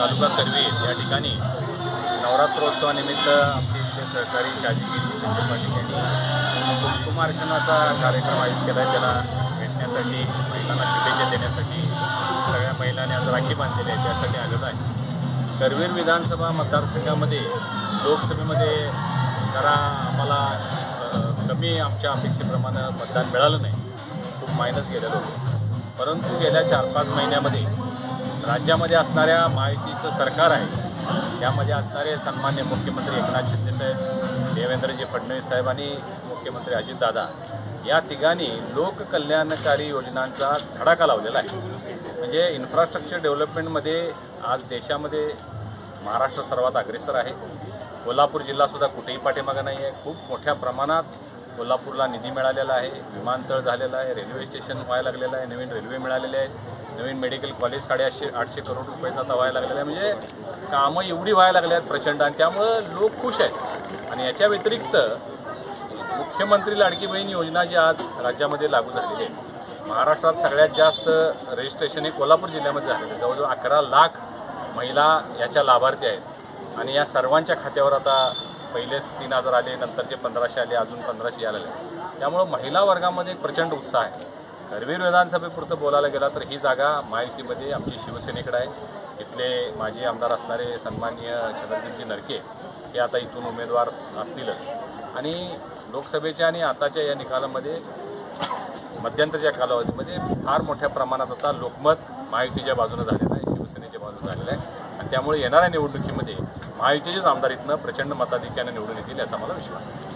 तालुका कर्वे या ठिकाणी नवरात्रोत्सवानिमित्त आमचे इथले सहकारी शाजीगिरी संजय पाटील यांनी कुंकुमार्चनाचा कार्यक्रम आयोजित केला त्याला भेटण्यासाठी महिलांना शुभेच्छा देण्यासाठी सगळ्या महिलांनी आज राखी बांधलेली आहे त्यासाठी आलेलो आहे. करवीर विधानसभा मतदारसंघामध्ये लोकसभेमध्ये जरा आम्हाला कमी आमच्या अपेक्षेप्रमाणे मतदान मिळालं नाही. खूप मायनस गेलेलो होतो. परंतु गेल्या चार पाच महिन्यामध्ये राज्यामध्ये असणाऱ्या माहितीचं सरकार आहे. त्यामध्ये असणारे सन्मान्य मुख्यमंत्री एकनाथ शिंदेसाहेब देवेंद्रजी फडणवीस साहेब आणि मुख्यमंत्री अजितदादा या तिघांनी लोककल्याणकारी योजनांचा धडाका लावलेला आहे. म्हणजे इन्फ्रास्ट्रक्चर डेव्हलपमेंटमध्ये आज देशामध्ये महाराष्ट्र सर्वात अग्रेसर आहे. कोल्हापूर जिल्हासुद्धा कुठेही पाठीमागं नाही आहे खूप मोठ्या प्रमाणात कोल्हापूरला निधी मिळालेला आहे विमानतळ झालेलं आहे रेल्वे स्टेशन व्हायला लागलेलं आहे नवीन रेल्वे मिळालेले आहेत नवीन मेडिकल कॉलेज साडेआठशे आठशे करोड रुपयाचा आता व्हायला लागलेला आहे. म्हणजे कामं एवढी व्हायला लागली आहेत प्रचंड आणि त्यामुळं लोक खुश आहेत. आणि याच्या व्यतिरिक्त मुख्यमंत्री लाडकी बहीण योजना जी आज राज्यामध्ये लागू झालेली आहे. महाराष्ट्रात सगळ्यात जास्त रजिस्ट्रेशन हे कोल्हापूर जिल्ह्यामध्ये झालेलं आहे. जवळजवळ अकरा लाख महिला याच्या लाभार्थी आहेत. आणि या सर्वांच्या खात्यावर आता पहिले तीन हजार आले नंतरचे पंधराशे आले अजून पंधराशे आलेले त्यामुळं महिला वर्गामध्ये एक प्रचंड उत्साह आहे. करवीर विधानसभेपुरतं बोलायला गेला तर ही जागा महायुतीमध्ये आमची शिवसेनेकडे आहे. इथले माजी आमदार असणारे सन्माननीय चंद्रदीपजी नरके हे आता इथून उमेदवार असतीलच. आणि लोकसभेच्या आणि आताच्या या निकालामध्ये मध्यंतरच्या कालावधीमध्ये फार मोठ्या प्रमाणात आता लोकमत महायुतीच्या बाजूनं झालेलं आहे शिवसेनेच्या बाजूनं झालेलं आहे. आणि त्यामुळे येणाऱ्या निवडणुकीमध्ये महायुतीचेच आमदार इथनं प्रचंड मताधिक्याने निवडून येतील याचा मला विश्वास आहे.